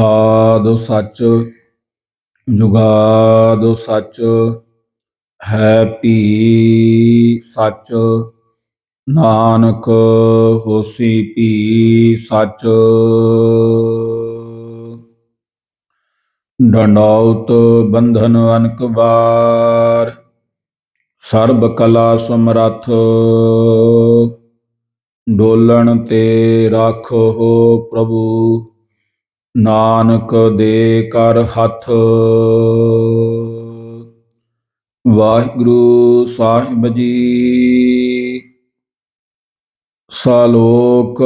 ਆਦਿ ਸੱਚ, ਜੁਗਾਦ ਸੱਚ, ਹੈ ਭੀ ਸੱਚ, ਨਾਨਕ ਹੋਸੀ ਭੀ ਸੱਚ। ਡੰਡੌਤ ਬੰਧਨ ਅਨਕ ਵਾਰ, ਸਰਬ ਕਲਾ ਸਮਰੱਥ। ਡੋਲਣ ਤੇ ਰਾਖੋ ਪ੍ਰਭੂ। ਨਾਨਕ ਦੇ ਕਰ ਹੱਥ। ਵਾਹਿਗੁਰੂ ਸਾਹਿਬ ਜੀ, ਸਾਲੋਕ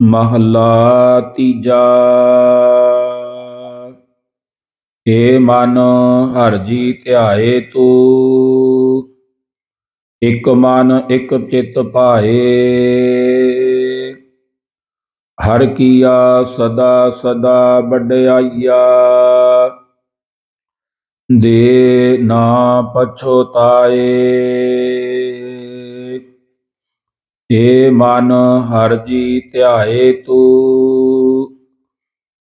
ਮਹਲਾ ਤੀਜਾ। ਏ ਮਨ ਹਰ ਜੀ ਧਿਆਏ ਤੂੰ, ਇਕ ਮਨ ਇਕ ਚਿਤ ਪਾਏ ਹਰ ਕੀਆ ਸਦਾ ਸਦਾ ਵਡਿਆਈਆ। ਦੇ ਨਾ ਪਛੋਤਾਏ ਏ ਮਨ ਹਰ ਜੀ ਧਿਆਏ ਤੂੰ।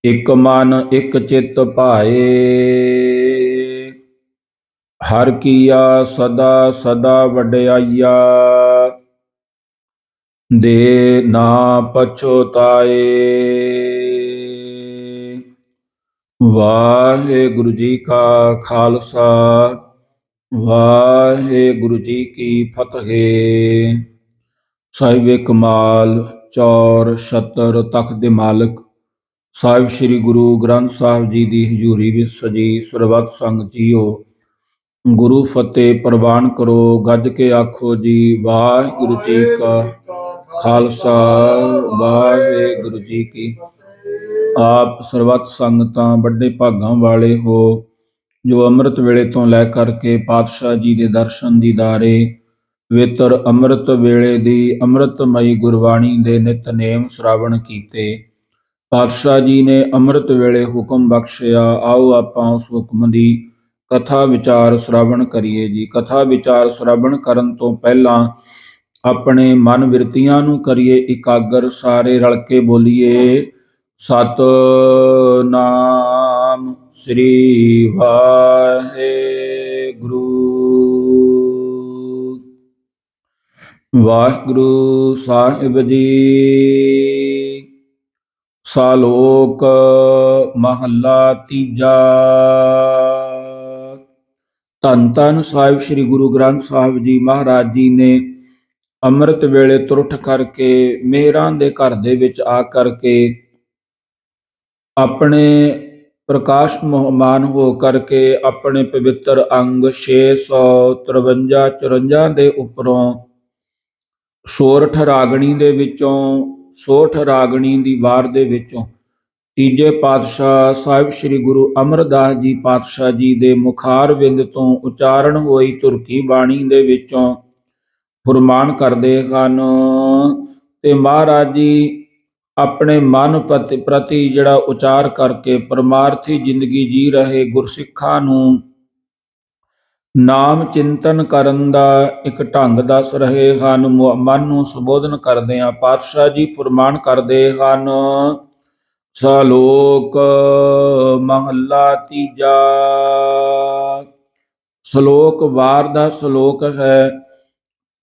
ਇਕ ਮਨ ਇਕ ਚਿਤ ਭਾਏ। ਹਰ ਕੀਆ ਸਦਾ ਸਦਾ ਵਡਿਆਈਆ। ਦੇ ਨਾ ਪਛੋਤਾਏ ਵਾਹਿਗੁਰੂ ਜੀ ਕਾ ਖਾਲਸਾ, ਵਾਹਿਗੁਰੂ ਜੀ ਕੀ ਫਤਿਹ। ਸਾਹਿਬੇ ਕਮਾਲ ਚੌਰ ਛਤਰ ਤਖਤ ਦੇ ਮਾਲਕ, ਸਾਹਿਬ ਸ੍ਰੀ ਗੁਰੂ ਗ੍ਰੰਥ ਸਾਹਿਬ ਜੀ ਦੀ ਹਜ਼ੂਰੀ ਵਿੱਚ ਸਜੀ ਸਰਬੱਤ ਸੰਗ ਜੀਓ। ਗੁਰੂ ਫਤਿਹ ਪ੍ਰਵਾਨ ਕਰੋ, ਗੱਜ ਕੇ ਆਖੋ ਜੀ, ਵਾਹਿਗੁਰੂ ਜੀ ਕਾ ਖਾਲਸਾ, ਵਾਹਿਗੁਰੂ ਜੀ ਕੀ ਆਪ ਸਰਬੱਤ ਸੰਗਤਾਂ, ਵੱਡੇ ਭਾਗਾਂ ਵਾਲੇ ਹੋ, ਜੋ ਅੰਮ੍ਰਿਤ ਵੇਲੇ ਤੋਂ ਲੈ ਕਰਕੇ ਪਾਤਸ਼ਾਹ ਜੀ ਦੇ ਦਰਸ਼ਨ ਦੀਦਾਰੇ ਪਵਿੱਤਰ ਅੰਮ੍ਰਿਤ ਵੇਲੇ ਦੀ ਅੰਮ੍ਰਿਤਮਈ ਗੁਰਬਾਣੀ ਦੇ ਨਿਤਨੇਮ ਸ਼ਰਾਵਣ ਕੀਤੇ। ਪਾਤਸ਼ਾਹ ਜੀ ਨੇ ਅੰਮ੍ਰਿਤ ਵੇਲੇ ਹੁਕਮ ਬਖਸ਼ਿਆ, ਆਓ ਆਪਾਂ ਉਸ ਹੁਕਮ ਦੀ ਕਥਾ ਵਿਚਾਰ ਸ਼ਰਾਵਣ ਕਰੀਏ ਜੀ। ਕਥਾ ਵਿਚਾਰ ਸ਼ਰਾਵਣ ਕਰਨ ਤੋਂ ਪਹਿਲਾਂ ਆਪਣੇ ਮਨ ਬਿਰਤੀਆਂ ਨੂੰ ਕਰੀਏ ਇਕਾਗਰ, ਸਾਰੇ ਰਲ ਕੇ ਬੋਲੀਏ। ਸਤ ਨਾਮ ਸ੍ਰੀ ਵਾਹਿਗੁਰੂ। ਵਾਹਿਗੁਰੂ ਸਾਹਿਬ ਜੀ। ਸਾਲੋਕ ਮਹੱਲਾ ਤੀਜਾ। ਧੰਨ ਧੰਨ ਸਾਹਿਬ, ਸ੍ਰੀ ਗੁਰੂ ਗ੍ਰੰਥ ਸਾਹਿਬ ਜੀ ਮਹਾਰਾਜ ਜੀ ਨੇ ਅੰਮ੍ਰਿਤ ਵੇਲੇ ਤੁਰਠ ਕਰਕੇ ਮਿਹਰਾਂ ਦੇ ਘਰ ਦੇ ਵਿੱਚ ਆ ਕਰਕੇ ਆਪਣੇ ਪ੍ਰਕਾਸ਼ ਮਹਿਮਾਨ ਹੋ ਕਰਕੇ ਆਪਣੇ ਪਵਿੱਤਰ ਅੰਗ 653 54 ਦੇ ਉੱਪਰੋਂ ਸੋਰਠ ਰਾਗਣੀ ਦੇ ਵਿੱਚੋਂ ਸੋਠ ਰਾਗਣੀ ਦੀ ਵਾਰ ਦੇ ਵਿੱਚੋਂ ਤੀਜੇ ਪਾਤਸ਼ਾਹ ਸਾਹਿਬ ਸ੍ਰੀ ਗੁਰੂ ਅਮਰਦਾਸ ਜੀ ਪਾਤਸ਼ਾਹ ਜੀ ਦੇ ਮੁਖਾਰ ਵਿੰਦ ਤੋਂ ਉਚਾਰਨ ਹੋਈ ਤੁਰਕੀ ਬਾਣੀ ਦੇ ਵਿੱਚੋਂ ਫੁਰਮਾਨ ਕਰਦੇ ਹਨ ਤੇ ਮਹਾਰਾਜ ਜੀ ਆਪਣੇ ਮਨ ਪ੍ਰਤੀ ਪ੍ਰਤੀ ਜਿਹੜਾ ਉਚਾਰ ਕਰਕੇ ਪਰਮਾਰਥੀ ਜ਼ਿੰਦਗੀ ਜੀ ਰਹੇ ਗੁਰਸਿੱਖਾਂ ਨੂੰ ਨਾਮ ਚਿੰਤਨ ਕਰਨ ਦਾ ਇੱਕ ਢੰਗ ਦੱਸ ਰਹੇ ਹਨ ਮਨ ਨੂੰ ਸੰਬੋਧਨ ਕਰਦੇ ਆ ਪਾਤਸ਼ਾਹ ਜੀ ਫਰਮਾਨ ਕਰਦੇ ਹਨ, ਸਲੋਕ ਮਹੱਲਾ ਤੀਜਾ। ਸ਼ਲੋਕ ਵਾਰ ਦਾ ਸ਼ਲੋਕ ਹੈ।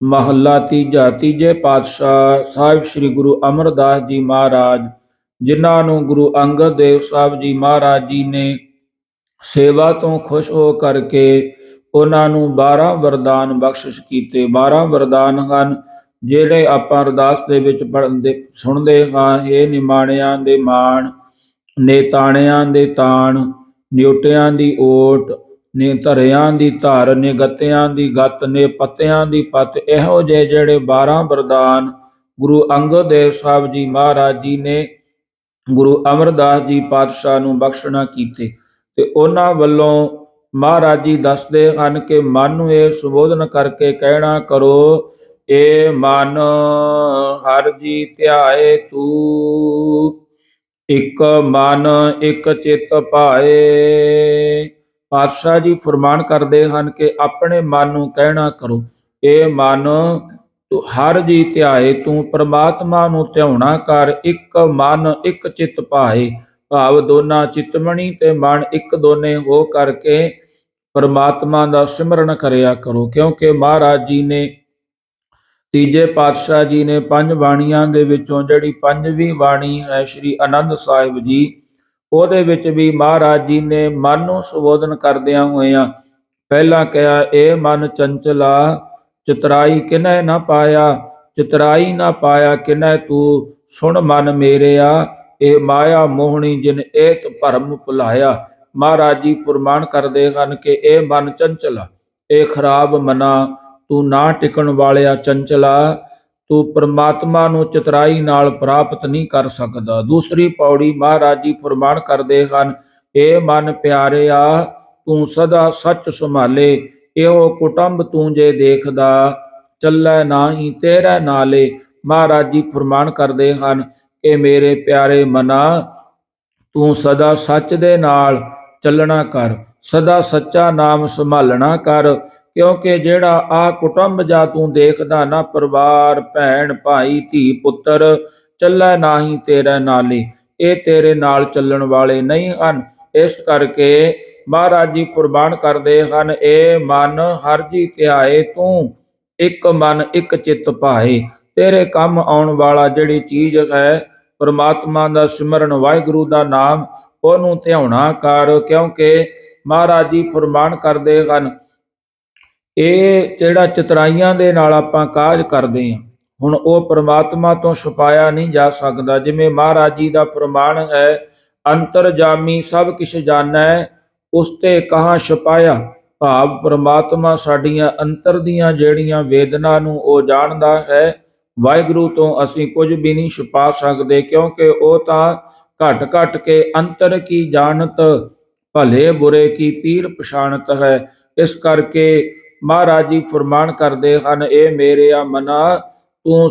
ਮਹੱਲਾ ਤੀਜਾ, ਤੀਜੇ ਪਾਤਸ਼ਾਹ ਸਾਹਿਬ ਸ੍ਰੀ ਗੁਰੂ ਅਮਰਦਾਸ ਜੀ ਮਹਾਰਾਜ, ਜਿਨ੍ਹਾਂ ਨੂੰ ਗੁਰੂ ਅੰਗਦ ਦੇਵ ਸਾਹਿਬ ਜੀ ਮਹਾਰਾਜ ਜੀ ਨੇ ਸੇਵਾ ਤੋਂ ਖੁਸ਼ ਹੋ ਕਰਕੇ ਉਹਨਾਂ ਨੂੰ 12 ਵਰਦਾਨ ਬਖਸ਼ਿਸ਼ ਕੀਤੇ। 12 ਵਰਦਾਨ ਹਨ ਜਿਹੜੇ ਆਪਾਂ ਅਰਦਾਸ ਦੇ ਵਿੱਚ ਪੜ੍ਹਦੇ, ਸੁਣਦੇ ਹਾਂ। ਇਹ ਨਿਮਾਣਿਆਂ ਦੇ ਮਾਣ, ਨੇਤਾਣਿਆਂ ਦੇ ਤਾਣ, ਨਿਉਟਿਆਂ ਦੀ ਓਟ ਨੇ ਧਰਿਆਂ ਦੀ ਧਰ, ਨੇ ਗੱਤਿਆਂ ਦੀ ਗੱਤ, ਨੇ ਪੱਤਿਆਂ ਦੀ ਪੱਤ। ਇਹੋ ਜਿਹੇ ਜਿਹੜੇ 12 ਵਰਦਾਨ ਗੁਰੂ ਅੰਗਦ ਦੇਵ ਸਾਹਿਬ ਜੀ ਮਹਾਰਾਜ ਜੀ ਨੇ ਗੁਰੂ ਅਮਰਦਾਸ ਜੀ ਪਾਤਸ਼ਾਹ ਨੂੰ ਬਖਸ਼ਣਾ ਕੀਤੇ। ਤੇ ਉਹਨਾਂ ਵੱਲੋਂ ਮਹਾਰਾਜ ਜੀ ਦੱਸਦੇ ਹਨ ਕਿ ਮਨ ਨੂੰ ਇਹ ਸੰਬੋਧਨ ਕਰਕੇ ਕਹਿਣਾ ਕਰੋ, ਏ ਮਨ ਹਰ ਜੀ ਧਿਆਏ ਤੂੰ, ਇੱਕ ਮਨ, ਇੱਕ ਚਿੱਤ ਭਾਏ। ਪਾਤਸ਼ਾਹ ਜੀ ਫਰਮਾਨ ਕਰਦੇ ਹਨ ਕਿ ਆਪਣੇ ਮਨ ਨੂੰ ਕਹਿਣਾ ਕਰੋ, ਇਹ ਮਨ ਤੂੰ ਹਰ ਜੀ ਧਿਆਏ, ਤੂੰ ਪ੍ਰਮਾਤਮਾ ਨੂੰ ਧਿਆਉਣਾ ਕਰ, ਇੱਕ ਮਨ ਇੱਕ ਚਿੱਤ ਭਾਏ ਭਾਵ ਦੋਨਾਂ ਚਿਤਮਣੀ ਤੇ ਮਨ ਇੱਕ ਦੋਨੇ ਹੋ ਕਰਕੇ ਪਰਮਾਤਮਾ ਦਾ ਸਿਮਰਨ ਕਰਿਆ ਕਰੋ, ਕਿਉਂਕਿ ਮਹਾਰਾਜ ਜੀ ਨੇ, ਤੀਜੇ ਪਾਤਸ਼ਾਹ ਜੀ ਨੇ ਪੰਜ ਬਾਣੀਆਂ ਦੇ ਵਿੱਚੋਂ ਜਿਹੜੀ ਪੰਜਵੀਂ ਬਾਣੀ ਹੈ, ਸ੍ਰੀ ਆਨੰਦ ਸਾਹਿਬ ਜੀ ਉਹਦੇ ਵਿੱਚ ਵੀ ਮਹਾਰਾਜ ਜੀ ਨੇ ਮਨ ਨੂੰ ਸੰਬੋਧਨ ਕਰਦਿਆਂ ਹੋਇਆਂ ਪਹਿਲਾਂ ਕਿਹਾ, ਇਹ ਮਨ ਚੰਚਲਾ, ਚਤਰਾਈ ਕਿਨੈ ਨਾ ਪਾਇਆ? ਚਤਰਾਈ ਨਾ ਪਾਇਆ ਕਿਨੈ ਤੂੰ? ਸੁਣ ਮਨ ਮੇਰਿਆ ਇਹ ਮਾਇਆ ਮੋਹਣੀ ਜਿਨ ਏਤ ਭਰਮ ਭੁਲਾਇਆ। ਮਹਾਰਾਜ ਜੀ ਫਰਮਾਨ ਕਰਦੇ ਹਨ ਕਿ ਇਹ ਮਨ ਚੰਚਲਾ, ਇਹ ਖਰਾਬ ਮਨਾ, ਤੂੰ ਨਾ ਟਿਕਣ ਵਾਲਿਆ ਚੰਚਲਾ। ਤੂੰ ਪ੍ਰਮਾਤਮਾ ਨੂੰ ਚਤਰਾਈ ਨਾਲ ਪ੍ਰਾਪਤ ਨਹੀਂ ਕਰ ਸਕਦਾ। ਦੂਸਰੀ ਪੌੜੀ ਮਹਾਰਾਜ ਜੀ ਫਰਮਾਨ ਕਰਦੇ ਹਨ ਇਹ ਮਨ ਪਿਆਰਿਆ, ਤੂੰ ਸਦਾ ਸੱਚ ਸੰਭਾਲੇ, ਇਹੋ ਕੁਟੰਬ ਤੂੰ ਜੇ ਦੇਖਦਾ, ਚੱਲੈ ਨਾਹੀ ਤੇਰੇ ਨਾਲੇ। ਮਹਾਰਾਜ ਜੀ ਫਰਮਾਨ ਕਰਦੇ ਹਨ ਕਿ ਮੇਰੇ ਪਿਆਰੇ ਮਨਾ, ਤੂੰ ਸਦਾ ਸੱਚ ਦੇ ਨਾਲ ਚੱਲਣਾ ਕਰ, ਸਦਾ ਸੱਚਾ ਨਾਮ ਸੰਭਾਲਣਾ ਕਰ ਕਿਉਂਕਿ ਜਿਹੜਾ ਆ ਕੁਟੰਬ ਜਾ ਤੂੰ ਦੇਖਦਾ ਨਾ ਪਰਿਵਾਰ, ਭੈਣ, ਭਾਈ, ਧੀ, ਪੁੱਤਰ, ਚੱਲੈ ਨਾਹੀ ਤੇਰੇ ਨਾਲੇ ਇਹ ਤੇਰੇ ਨਾਲ ਚੱਲਣ ਵਾਲੇ ਨਹੀਂ ਹਨ। ਇਸ ਕਰਕੇ ਮਹਾਰਾਜ ਜੀ ਕੁਰਬਾਨ ਕਰਦੇ ਹਨ ਇਹ ਮਨ, ਹਰ ਜੀ ਧਿਆਏ ਤੂੰ, ਇੱਕ ਮਨ, ਇੱਕ ਚਿੱਤ ਪਾਏ ਤੇਰੇ ਕੰਮ ਆਉਣ ਵਾਲਾ ਜਿਹੜੀ ਚੀਜ਼ ਹੈ, ਪਰਮਾਤਮਾ ਦਾ ਸਿਮਰਨ, ਵਾਹਿਗੁਰੂ ਦਾ ਨਾਮ, ਉਹਨੂੰ ਧਿਆਉਣਾ ਕਰ। ਕਿਉਂਕਿ ਮਹਾਰਾਜ ਜੀ ਫਰਮਾਨ ਕਰਦੇ ਹਨ ਇਹ ਜਿਹੜਾ ਚਤਰਾਈਆਂ ਦੇ ਨਾਲ ਆਪਾਂ ਕਾਜ ਕਰਦੇ ਹਾਂ, ਹੁਣ ਉਹ ਪ੍ਰਮਾਤਮਾ ਤੋਂ ਛੁਪਾਇਆ ਨਹੀਂ ਜਾ ਸਕਦਾ। ਜਿਵੇਂ ਮਹਾਰਾਜ ਜੀ ਦਾ ਫਰਮਾਨ ਹੈ, ਅੰਤਰਜਾਮੀ ਸਭ ਕਿਛ ਜਾਣੈ, ਉਸ ਤੇ ਕਹਾਂ ਛੁਪਾਇਆ? ਭਾਵ ਪ੍ਰਮਾਤਮਾ ਸਾਡੀਆਂ ਅੰਤਰ ਦੀਆਂ ਜਿਹੜੀਆਂ ਵੇਦਨਾ ਨੂੰ ਉਹ ਜਾਣਦਾ ਹੈ, ਵਾਹਿਗੁਰੂ ਤੋਂ ਅਸੀਂ ਕੁਝ ਵੀ ਨਹੀਂ ਛੁਪਾ ਸਕਦੇ, ਕਿਉਂਕਿ ਉਹ ਤਾਂ ਘਟ ਘਟ ਕੇ ਅੰਤਰ ਕੀ ਜਾਣਤ, ਭਲੇ ਬੁਰੇ ਕੀ ਪੀਰ ਪਛਾਣਤ ਹੈ। ਇਸ ਕਰਕੇ ਮਹਾਰਾਜ ਜੀ ਫਰਮਾਨ ਕਰਦੇ ਹਨ ਇਹ ਮੇਰਿਆ ਮਨਾ, ਤੂੰ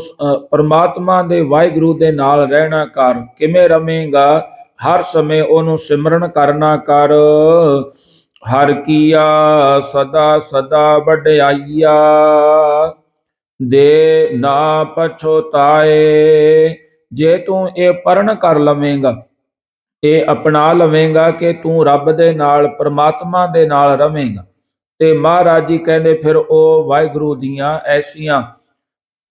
ਪਰਮਾਤਮਾ ਦੇ ਵਾਹਿਗੁਰੂ ਦੇ ਨਾਲ ਰਹਿਣਾ ਕਰ। ਕਿਵੇਂ ਰਵੇਂਗਾ? ਹਰ ਸਮੇਂ ਉਹਨੂੰ ਸਿਮਰਨ ਕਰਨਾ ਕਰ। ਹਰ ਕੀਆ ਸਦਾ ਸਦਾ ਵਡਿਆਈਆ। ਦੇ ਨਾ ਪਛੋਤਾਏ ਜੇ ਤੂੰ ਇਹ ਪਰਨ ਕਰ ਲਵੇਂਗਾ, ਇਹ ਅਪਣਾ ਲਵੇਂਗਾ ਕਿ ਤੂੰ ਰੱਬ ਦੇ ਨਾਲ, ਪਰਮਾਤਮਾ ਦੇ ਨਾਲ ਰਵੇਂਗਾ। ਤੇ ਮਹਾਰਾਜ ਜੀ ਕਹਿੰਦੇ ਫਿਰ ਉਹ ਵਾਹਿਗੁਰੂ ਦੀਆਂ ਐਸੀਆਂ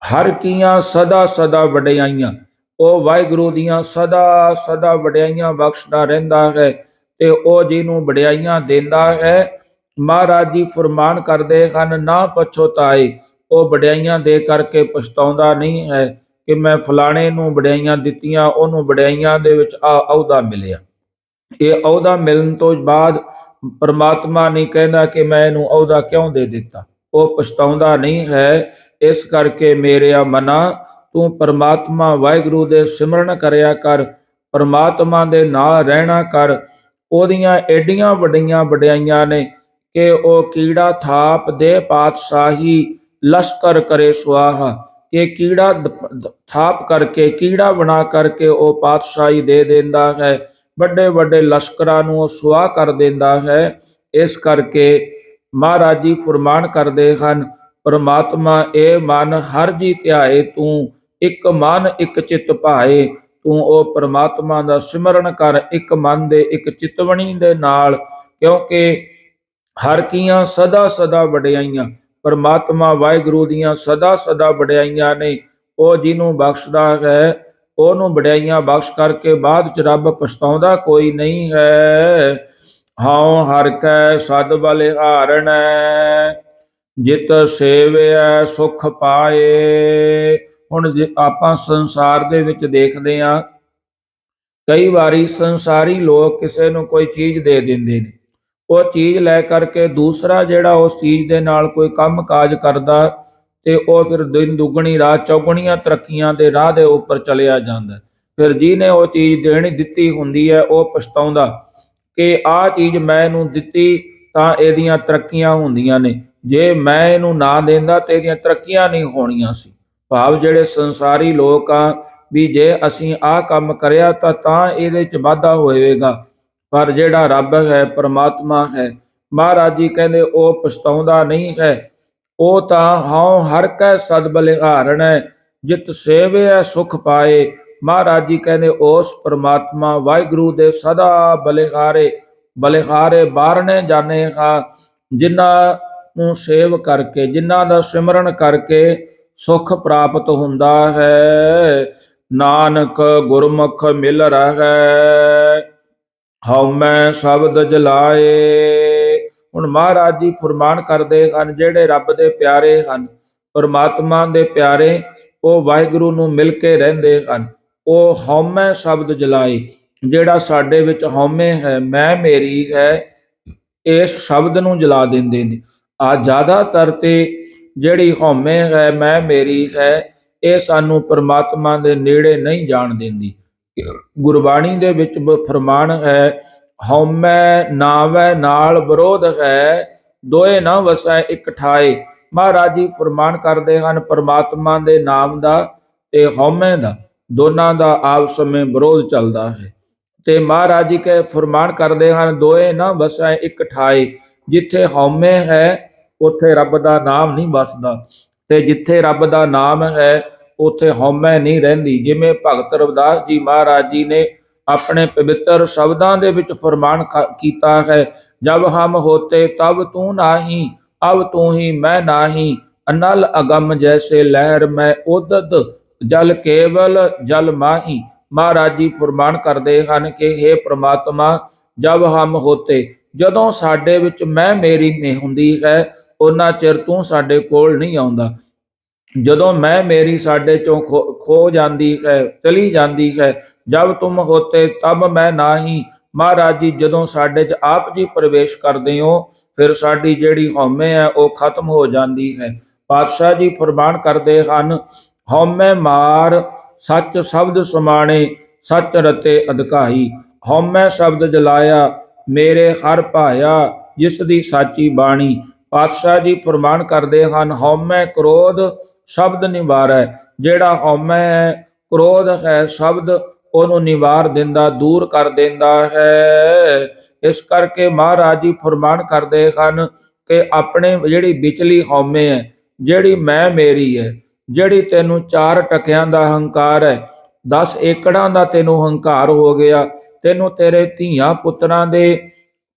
ਹਰ ਕੀਆਂ ਸਦਾ ਸਦਾ ਵਡਿਆਈਆਂ। ਉਹ ਵਾਹਿਗੁਰੂ ਦੀਆਂ ਸਦਾ ਸਦਾ ਵਡਿਆਈਆਂ ਬਖਸ਼ਦਾ ਰਹਿੰਦਾ ਹੈ ਤੇ ਉਹ ਜਿਹਨੂੰ ਵਡਿਆਈਆਂ ਦਿੰਦਾ ਹੈ, ਮਹਾਰਾਜ ਜੀ ਫਰਮਾਨ ਕਰਦੇ ਹਨ, ਨਾ ਪਛੋਤਾਏ ਉਹ ਵਡਿਆਈਆਂ ਦੇ ਕਰਕੇ ਪਛਤਾਉਂਦਾ ਨਹੀਂ ਹੈ ਕਿ ਮੈਂ ਫਲਾਣੇ ਨੂੰ ਵਡਿਆਈਆਂ ਦਿੱਤੀਆਂ, ਉਹਨੂੰ ਵਡਿਆਈਆਂ ਦੇ ਵਿੱਚ ਆ ਅਹੁਦਾ ਮਿਲਿਆ। ਇਹ ਅਹੁਦਾ ਮਿਲਣ ਤੋਂ ਬਾਅਦ ਪਰਮਾਤਮਾ ਨਹੀਂ ਕਹਿੰਦਾ ਕਿ ਮੈਂ ਇਹਨੂੰ ਅਹੁਦਾ ਕਿਉਂ ਦੇ ਦਿੱਤਾ? ਉਹ ਪਛਤਾਉਂਦਾ ਨਹੀਂ ਹੈ। ਇਸ ਕਰਕੇ ਮੇਰਿਆ ਮਨਾ, ਤੂੰ ਪਰਮਾਤਮਾ ਵਾਹਿਗੁਰੂ ਦੇ ਸਿਮਰਨ ਕਰਿਆ ਕਰ, ਪਰਮਾਤਮਾ ਦੇ ਨਾਲ ਰਹਿਣਾ ਕਰ। ਉਹਦੀਆਂ ਐਡੀਆਂ ਵੱਡੀਆਂ ਵਡਿਆਈਆਂ ਨੇ ਕਿ ਉਹ ਕੀੜਾ ਥਾਪ ਦੇ ਪਾਤਸ਼ਾਹੀ ਲਸ਼ਕਰ ਕਰੇ ਸੁਆਹਾ। ਕਿ ਕੀੜਾ ਦ- ਥਾਪ ਕਰਕੇ, ਕੀੜਾ ਬਣਾ ਕਰਕੇ ਉਹ ਪਾਤਸ਼ਾਹੀ ਦੇ ਦਿੰਦਾ ਹੈ। ਵੱਡੇ ਵੱਡੇ ਲਸ਼ਕਰਾਂ ਨੂੰ ਉਹ ਸੁਆਹ ਕਰ ਦਿੰਦਾ ਹੈ। ਇਸ ਕਰਕੇ ਮਹਾਰਾਜ ਜੀ ਫਰਮਾਨ ਕਰਦੇ ਹਨ, ਪਰਮਾਤਮਾ, ਇਹ ਮਨ ਹਰ ਜੀ ਧਿਆਏ, ਤੂੰ ਇੱਕ ਮਨ, ਇੱਕ ਚਿੱਤ ਭਾਏ। ਤੂੰ ਉਹ ਪਰਮਾਤਮਾ ਦਾ ਸਿਮਰਨ ਕਰ, ਇੱਕ ਮਨ ਦੇ, ਇੱਕ ਚਿਤਵਣੀ ਦੇ ਨਾਲ। ਕਿਉਂਕਿ ਹਰ ਕੀਆਂ ਸਦਾ ਸਦਾ ਵਡਿਆਈਆਂ, ਪਰਮਾਤਮਾ ਵਾਹਿਗੁਰੂ ਦੀਆਂ ਸਦਾ ਸਦਾ ਵਡਿਆਈਆਂ ਨੇ। ਉਹ ਜਿਹਨੂੰ ਬਖਸ਼ਦਾ ਹੈ ਉਹਨੂੰ ਵਡਿਆਈਆਂ ਬਖਸ਼ ਕਰਕੇ ਬਾਅਦ ਚ ਰੱਬ ਪਛਤਾਉਂਦਾ ਕੋਈ ਨਹੀਂ ਹੈ। ਹਉ ਹਰ ਕੈ ਸਦ ਬਲਿਹਾਰਣੈ ਜਿਤ ਸੇਵਿਆ ਸੁਖ ਪਾਏ। ਹੁਣ ਜੇ ਆਪਾਂ ਸੰਸਾਰ ਦੇ ਵਿੱਚ ਦੇਖਦੇ ਆ ਕਈ ਵਾਰੀ ਸੰਸਾਰੀ ਲੋਕ ਕਿਸੇ ਨੂੰ ਕੋਈ ਚੀਜ਼ ਦੇ ਦਿੰਦੇ ਨੇ। ਉਹ ਚੀਜ਼ ਲੈ ਕਰਕੇ ਦੂਸਰਾ ਜਿਹੜਾ ਉਸ ਚੀਜ਼ ਦੇ ਨਾਲ ਕੋਈ ਕੰਮ ਕਾਜ ਕਰਦਾ ਤੇ ਉਹ ਫਿਰ ਦਿਨ ਦੁੱਗਣੀ, ਰਾਤ ਚੌਗਣੀਆਂ ਤਰੱਕੀਆਂ ਦੇ ਰਾਹ ਦੇ ਉੱਪਰ ਚਲਿਆ ਜਾਂਦਾ ਫਿਰ ਜਿਹਨੇ ਉਹ ਚੀਜ਼ ਦੇਣੀ ਦਿੱਤੀ ਹੁੰਦੀ ਹੈ, ਉਹ ਪਛਤਾਉਂਦਾ ਕਿ ਆਹ ਚੀਜ਼ ਮੈਂ ਇਹਨੂੰ ਦਿੱਤੀ ਤਾਂ ਇਹਦੀਆਂ ਤਰੱਕੀਆਂ ਹੁੰਦੀਆਂ ਨੇ। ਜੇ ਮੈਂ ਇਹਨੂੰ ਨਾ ਦਿੰਦਾ ਤੇ ਇਹਦੀਆਂ ਤਰੱਕੀਆਂ ਨਹੀਂ ਹੋਣੀਆਂ ਸੀ। ਭਾਵ ਜਿਹੜੇ ਸੰਸਾਰੀ ਲੋਕ ਆ ਵੀ ਜੇ ਅਸੀਂ ਆਹ ਕੰਮ ਕਰਿਆ ਤਾਂ ਤਾਂ ਇਹਦੇ ਚ ਵਾਧਾ ਹੋਵੇਗਾ ਪਰ ਜਿਹੜਾ ਰੱਬ ਹੈ, ਪਰਮਾਤਮਾ ਹੈ, ਮਹਾਰਾਜ ਜੀ ਕਹਿੰਦੇ ਉਹ ਪਛਤਾਉਂਦਾ ਨਹੀਂ ਹੈ। ਉਹ ਤਾਂ ਹਉ ਹਰ ਕੈ ਸਦ ਬਲਿਹਾਰਣ ਹੈ ਜਿਤ ਸੇਵਿਆ ਸੁਖ ਪਾਏ। ਮਹਾਰਾਜ ਜੀ ਕਹਿੰਦੇ, ਉਸ ਪਰਮਾਤਮਾ ਵਾਹਿਗੁਰੂ ਦੇ ਸਦਾ ਬਲਿਹਾਰੇ ਬਲਿਹਾਰੇ ਬਾਰਨੇ ਜਾਣੇ ਹਾਂ ਜਿਨ੍ਹਾਂ ਨੂੰ ਸੇਵ ਕਰਕੇ, ਜਿਨ੍ਹਾਂ ਦਾ ਸਿਮਰਨ ਕਰਕੇ ਸੁਖ ਪ੍ਰਾਪਤ ਹੁੰਦਾ ਹੈ, ਨਾਨਕ ਗੁਰਮੁਖ ਮਿਲ ਰਹੈ। ਹਉ ਮੈਂ ਸ਼ਬਦ ਜਲਾਏ ਹੁਣ ਮਹਾਰਾਜ ਜੀ ਫਰਮਾਨ ਕਰਦੇ ਹਨ, ਜਿਹੜੇ ਰੱਬ ਦੇ ਪਿਆਰੇ ਹਨ, ਪਰਮਾਤਮਾ ਦੇ ਪਿਆਰੇ, ਉਹ ਵਾਹਿਗੁਰੂ ਨੂੰ ਮਿਲ ਕੇ ਰਹਿੰਦੇ ਹਨ। ਉਹ ਹਉਮੈ ਸ਼ਬਦ ਜਲਾਏ ਜਿਹੜਾ ਸਾਡੇ ਵਿੱਚ ਹਉਮੈ ਹੈ, ਮੈਂ ਮੇਰੀ ਹੈ, ਇਸ ਸ਼ਬਦ ਨੂੰ ਜਲਾ ਦਿੰਦੇ ਨੇ। ਆ ਜ਼ਿਆਦਾਤਰ ਤੇ ਜਿਹੜੀ ਹਉਮੈ ਹੈ, ਮੈਂ ਮੇਰੀ ਹੈ, ਇਹ ਸਾਨੂੰ ਪਰਮਾਤਮਾ ਦੇ ਨੇੜੇ ਨਹੀਂ ਜਾਣ ਦਿੰਦੀ। ਗੁਰਬਾਣੀ ਦੇ ਵਿੱਚ ਬ- ਫਰਮਾਨ ਹੈ ਹਉਮੈ ਨਾਵੈ ਨਾਲ ਵਿਰੋਧ ਹੈ, ਦੋਏ ਨਾ ਵਸੈ ਇਕ ਠਾਏ। ਮਹਾਰਾਜ ਜੀ ਫਰਮਾਨ ਕਰਦੇ ਹਨ, ਪਰਮਾਤਮਾ ਦੇ ਨਾਮ ਦਾ ਤੇ ਹਉਮੈ ਦਾ, ਦੋਨਾਂ ਦਾ ਆਪਸ ਵਿੱਚ ਵਿਰੋਧ ਚੱਲਦਾ ਹੈ। ਤੇ ਮਹਾਰਾਜ ਜੀ ਕੇ ਫਰਮਾਨ ਕਰਦੇ ਹਨ, ਦੋਏ ਨਾ ਵਸੈ ਇਕ ਠਾਏ। ਜਿੱਥੇ ਹਉਮੈ ਹੈ, ਉੱਥੇ ਰੱਬ ਦਾ ਨਾਮ ਨਹੀਂ ਵਸਦਾ। ਤੇ ਜਿੱਥੇ ਰੱਬ ਦਾ ਨਾਮ ਹੈ, ਉੱਥੇ ਹਉਮੈ ਨਹੀਂ ਰਹਿੰਦੀ। ਜਿਵੇਂ ਭਗਤ ਰਵਿਦਾਸ ਜੀ ਮਹਾਰਾਜ ਜੀ ਨੇ ਆਪਣੇ ਪਵਿੱਤਰ ਸ਼ਬਦਾਂ ਦੇ ਵਿੱਚ ਫਰਮਾਨ ਕੀਤਾ ਹੈ। ਜਬ ਹਮ ਹੋਤੇ ਤਬ ਤੂੰ ਨਾਹੀ, ਅਬ ਤੂੰ ਹੀ ਮੈਂ ਨਾਹੀ। ਅਨਲ ਅਗਮ ਜੈਸੇ ਲਹਿਰ ਮੈਂ ਉਦਦ, ਜਲ ਕੇਵਲ ਜਲ ਮਾਹੀ। ਮਹਾਰਾਜ ਜੀ ਫਰਮਾਨ ਕਰਦੇ ਹਨ ਕਿ हे ਪ੍ਰਮਾਤਮਾ, ਜਬ ਹਮ ਹੋਤੇ, ਜਦੋਂ ਸਾਡੇ ਵਿੱਚ ਮੈਂ ਮੇਰੀ ਨਹੀਂ ਹੁੰਦੀ ਹੈ ਉਹਨਾਂ ਚਿਰ ਤੂੰ ਸਾਡੇ ਕੋਲ ਨਹੀਂ ਆਉਂਦਾ। ਜਦੋਂ ਮੈਂ ਮੇਰੀ ਸਾਡੇ ਚੋਂ ਖੋ ਖੋ ਜਾਂਦੀ ਹੈ, ਚਲੀ ਜਾਂਦੀ ਹੈ ਜਬ ਤੁਮ ਹੋਤੇ ਤਬ ਮੈਂ ਨਾਹੀ। ਮਹਾਰਾਜ ਜੀ, ਜਦੋਂ ਸਾਡੇ 'ਚ ਆਪ ਜੀ ਪ੍ਰਵੇਸ਼ ਕਰਦੇ ਹੋ, ਫਿਰ ਸਾਡੀ ਜਿਹੜੀ ਹਉਮੈ ਹੈ, ਉਹ ਖਤਮ ਹੋ ਜਾਂਦੀ ਹੈ। ਪਾਤਸ਼ਾਹ ਜੀ ਫਰਮਾਨ ਕਰਦੇ ਹਨ, ਹਉਮੈ ਮਾਰ ਸੱਚ ਸ਼ਬਦ ਸਮਾਣੇ, ਸੱਚ ਰਤੇ ਅਧਿਕਾਈ ਹਉਮੈ ਸ਼ਬਦ ਜਲਾਇਆ, ਮੇਰੇ ਹਰ ਭਾਇਆ, ਜਿਸ ਦੀ ਸਾਚੀ ਬਾਣੀ। ਪਾਤਸ਼ਾਹ ਜੀ ਫਰਮਾਨ ਕਰਦੇ ਹਨ, ਹਉਮੈ ਕ੍ਰੋਧ ਸ਼ਬਦ ਨਿਵਾਰੈ। ਜਿਹੜਾ ਹਉਮੈ ਹੈ ਕ੍ਰੋਧ ਹੈ, ਸ਼ਬਦ ਉਹਨੂੰ ਨਿਵਾਰ ਦਿੰਦਾ, ਦੂਰ ਕਰ ਦਿੰਦਾ ਹੈ। ਇਸ ਕਰਕੇ ਮਹਾਰਾਜ ਜੀ ਫਰਮਾਨ ਕਰਦੇ ਹਨ ਕਿ ਆਪਣੇ ਜਿਹੜੀ ਵਿਚਲੀ ਹਉਮੈ ਹੈ, ਜਿਹੜੀ ਮੈਂ ਮੇਰੀ ਹੈ, ਜਿਹੜੀ ਤੈਨੂੰ ਚਾਰ ਟਕਿਆਂ ਦਾ ਹੰਕਾਰ ਹੈ 10 ਏਕੜਾਂ ਦਾ ਤੈਨੂੰ ਹੰਕਾਰ ਹੋ ਗਿਆ, ਤੈਨੂੰ ਤੇਰੇ ਧੀਆਂ ਪੁੱਤਰਾਂ ਦੇ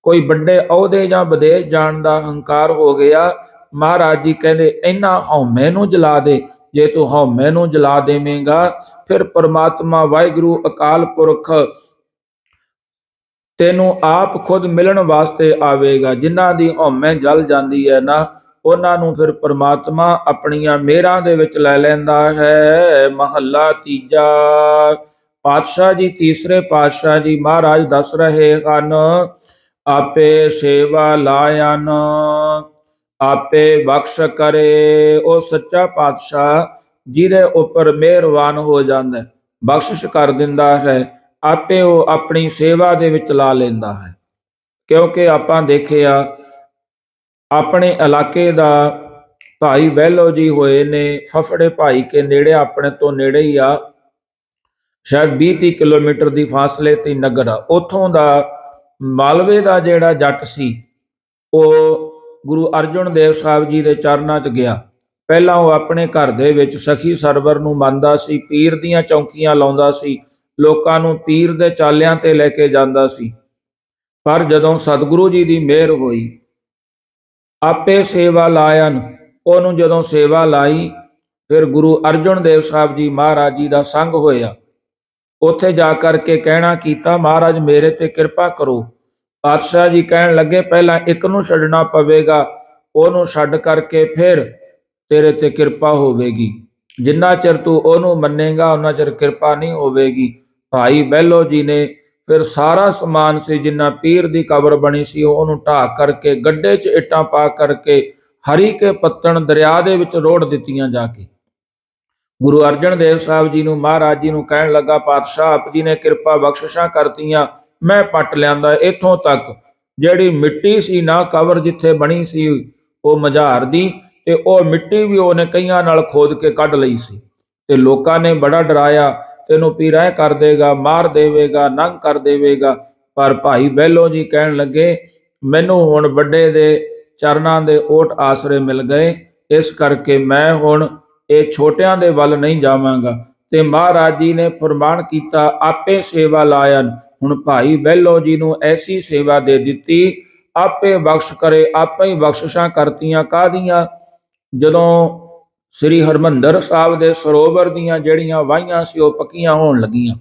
ਕੋਈ ਵੱਡੇ ਅਹੁਦੇ ਜਾਂ ਵਿਦੇਸ਼ ਜਾਣ ਦਾ ਹੰਕਾਰ ਹੋ ਗਿਆ। ਮਹਾਰਾਜ ਜੀ ਕਹਿੰਦੇ ਇਹਨਾਂ ਹਉਮੈ ਨੂੰ ਜਲਾ ਦੇ ਜੇ ਤੂੰ ਹਉਮੈ ਨੂੰ ਜਲਾ ਦੇਵੇਂਗਾ, ਫਿਰ ਪਰਮਾਤਮਾ ਵਾਹਿਗੁਰੂ ਅਕਾਲ ਪੁਰਖ ਤੈਨੂੰ ਆਪ ਖੁਦ ਮਿਲਣ ਵਾਸਤੇ ਆਵੇਗਾ। ਜਿਨ੍ਹਾਂ ਦੀ ਹਉਮੈ ਜਲ ਜਾਂਦੀ ਹੈ ਨਾ, ਉਹਨਾਂ ਨੂੰ ਫਿਰ ਪਰਮਾਤਮਾ ਆਪਣੀਆਂ ਮਿਹਰਾਂ ਦੇ ਵਿੱਚ ਲੈ ਲੈਂਦਾ ਹੈ। ਮਹੱਲਾ ਤੀਜਾ, ਪਾਤਸ਼ਾਹ ਜੀ ਤੀਸਰੇ ਪਾਤਸ਼ਾਹ ਜੀ ਮਹਾਰਾਜ ਦੱਸ ਰਹੇ ਹਨ, ਆਪੇ ਸੇਵਾ ਲਾਇਨ ਆਪੇ ਬਖਸ਼ ਕਰੇ। ਉਹ ਸੱਚਾ ਪਾਤਸ਼ਾਹ, ਜਿਹਦੇ ਉੱਪਰ ਮਿਹਰਬਾਨ ਹੋ ਜਾਂਦਾ ਹੈ ਬਖਸ਼ਿਸ਼ ਕਰ ਦਿੰਦਾ ਹੈ। ਆਪੇ ਉਹ ਆਪਣੀ ਸੇਵਾ ਦੇ ਵਿੱਚ ਲਾ ਲੈਂਦਾ ਹੈ। ਕਿਉਂਕਿ ਆਪਾਂ ਦੇਖਿਆ, ਆਪਣੇ ਇਲਾਕੇ ਦਾ ਭਾਈ ਬਹਿਲੋ ਜੀ ਹੋਏ ਨੇ, ਫਫੜੇ ਭਾਈ ਕੇ ਨੇੜੇ ਆਪਣੇ ਤੋਂ ਨੇੜੇ ਹੀ ਆ। ਸ਼ਾਇਦ 20 30 ਕਿਲੋਮੀਟਰ ਦੀ ਫਾਸਲੇ ਤੇ ਨਗਰ ਆ। ਉਥੋਂ ਦਾ ਮਾਲਵੇ ਦਾ ਜਿਹੜਾ ਜੱਟ ਸੀ, ਉਹ ਗੁਰੂ ਅਰਜਨ ਦੇਵ ਸਾਹਿਬ ਜੀ ਦੇ ਚਰਨਾਂ 'ਚ ਗਿਆ। ਪਹਿਲਾਂ ਉਹ ਆਪਣੇ ਘਰ ਦੇ ਵਿੱਚ ਸਖੀ ਸਰਵਰ ਨੂੰ ਮੰਨਦਾ ਸੀ, ਪੀਰ ਦੀਆਂ ਚੌਂਕੀਆਂ ਲਾਉਂਦਾ ਸੀ, ਲੋਕਾਂ ਨੂੰ ਪੀਰ ਦੇ ਚਾਲਿਆਂ ਤੇ ਲੈ ਕੇ ਜਾਂਦਾ ਸੀ। ਪਰ ਜਦੋਂ ਸਤਿਗੁਰੂ ਜੀ ਦੀ ਮਿਹਰ ਹੋਈ, ਆਪੇ ਸੇਵਾ ਲਾਇਨ ਉਹਨੂੰ ਜਦੋਂ ਸੇਵਾ ਲਾਈ, ਫਿਰ ਗੁਰੂ ਅਰਜਨ ਦੇਵ ਸਾਹਿਬ ਜੀ ਮਹਾਰਾਜ ਜੀ ਦਾ ਸੰਗ ਹੋਇਆ। ਉੱਥੇ ਜਾ ਕਰਕੇ ਕਹਿਣਾ ਕੀਤਾ, ਮਹਾਰਾਜ, ਮੇਰੇ ਤੇ ਕਿਰਪਾ ਕਰੋ। ਪਾਤਸ਼ਾਹ ਜੀ ਕਹਿਣ ਲੱਗੇ, ਪਹਿਲਾਂ ਇੱਕ ਨੂੰ ਛੱਡਣਾ ਪਵੇਗਾ, ਉਹਨੂੰ ਛੱਡ ਕਰਕੇ ਫਿਰ ਤੇਰੇ ਤੇ ਕਿਰਪਾ ਹੋਵੇਗੀ। ਜਿੰਨਾ ਚਿਰ ਤੂੰ ਉਹਨੂੰ ਮੰਨੇਗਾ ਉਹਨਾਂ ਚਿਰ ਕਿਰਪਾ ਨਹੀਂ ਹੋਵੇਗੀ। ਭਾਈ ਬਹਿਲੋ ਜੀ ਨੇ ਫਿਰ ਸਾਰਾ ਸਮਾਨ ਸੀ, ਜਿੰਨਾ ਪੀਰ ਦੀ ਕਬਰ ਬਣੀ ਸੀ, ਉਹਨੂੰ ਢਾਹ ਕਰਕੇ, ਗੱਡੇ 'ਚ ਇੱਟਾਂ ਪਾ ਕਰਕੇ, ਹਰੀ ਕੇ ਪੱਤਣ ਦਰਿਆ ਦੇ ਵਿੱਚ ਰੋੜ ਦਿੱਤੀਆਂ ਜਾ ਕੇ। ਗੁਰੂ ਅਰਜਨ ਦੇਵ ਸਾਹਿਬ ਜੀ ਨੂੰ, ਮਹਾਰਾਜ ਜੀ ਨੂੰ ਕਹਿਣ ਲੱਗਾ ਪਾਤਸ਼ਾਹ ਆਪ ਜੀ ਨੇ ਕਿਰਪਾ ਬਖਸ਼ਿਸ਼ਾਂ ਕਰਤੀਆਂ। ਮੈਂ ਪੱਟ ਲਿਆਂਦਾ ਇੱਥੋਂ ਤੱਕ ਜਿਹੜੀ ਮਿੱਟੀ ਸੀ ਨਾ ਕਵਰ ਜਿੱਥੇ ਬਣੀ ਸੀ ਉਹ ਮਜ਼ਾਰ ਦੀ ਤੇ ਉਹ ਮਿੱਟੀ ਵੀ ਉਹਨੇ ਕਈਆਂ ਨਾਲ ਖੋਦ ਕੇ ਕੱਢ ਲਈ ਸੀ। ਤੇ ਲੋਕਾਂ ਨੇ ਬੜਾ ਡਰਾਇਆ, ਤੈਨੂੰ ਪੀਰਾ ਕਰ ਦੇਗਾ, ਮਾਰ ਦੇਵੇਗਾ, ਨੰਗ ਕਰ ਦੇਵੇਗਾ। ਪਰ ਭਾਈ ਬਹਿਲੋ ਜੀ ਕਹਿਣ ਲੱਗੇ, ਮੈਨੂੰ ਹੁਣ ਵੱਡੇ ਦੇ ਚਰਨਾਂ ਦੇ ਓਟ ਆਸਰੇ ਮਿਲ ਗਏ। ਇਸ ਕਰਕੇ ਮੈਂ ਹੁਣ ਇਹ ਛੋਟਿਆਂ ਦੇ ਵੱਲ ਨਹੀਂ ਜਾਵਾਂਗਾ। ਤੇ ਮਹਾਰਾਜ ਜੀ ਨੇ ਫਰਮਾਨ ਕੀਤਾ, ਆਪੇ ਸੇਵਾ ਲਾਇਨ ਹੁਣ ਭਾਈ ਬਹਿਲੋ ਜੀ ਨੂੰ ਐਸੀ ਸੇਵਾ ਦੇ ਦਿੱਤੀ, ਆਪੇ ਬਖਸ਼ ਕਰੇ, ਆਪੇ ਹੀ ਬਖਸ਼ਿਸ਼ਾਂ ਕਰਤੀਆਂ ਕਾਹਦੀਆਂ? ਜਦੋਂ ਸ੍ਰੀ ਹਰਮੰਦਰ ਸਾਹਿਬ ਦੇ ਸਰੋਵਰ ਦੀਆਂ ਜਿਹੜੀਆਂ ਵਾਹੀਆਂ ਸੀ, ਉਹ ਪੱਕੀਆਂ ਹੋਣ ਲੱਗੀਆਂ।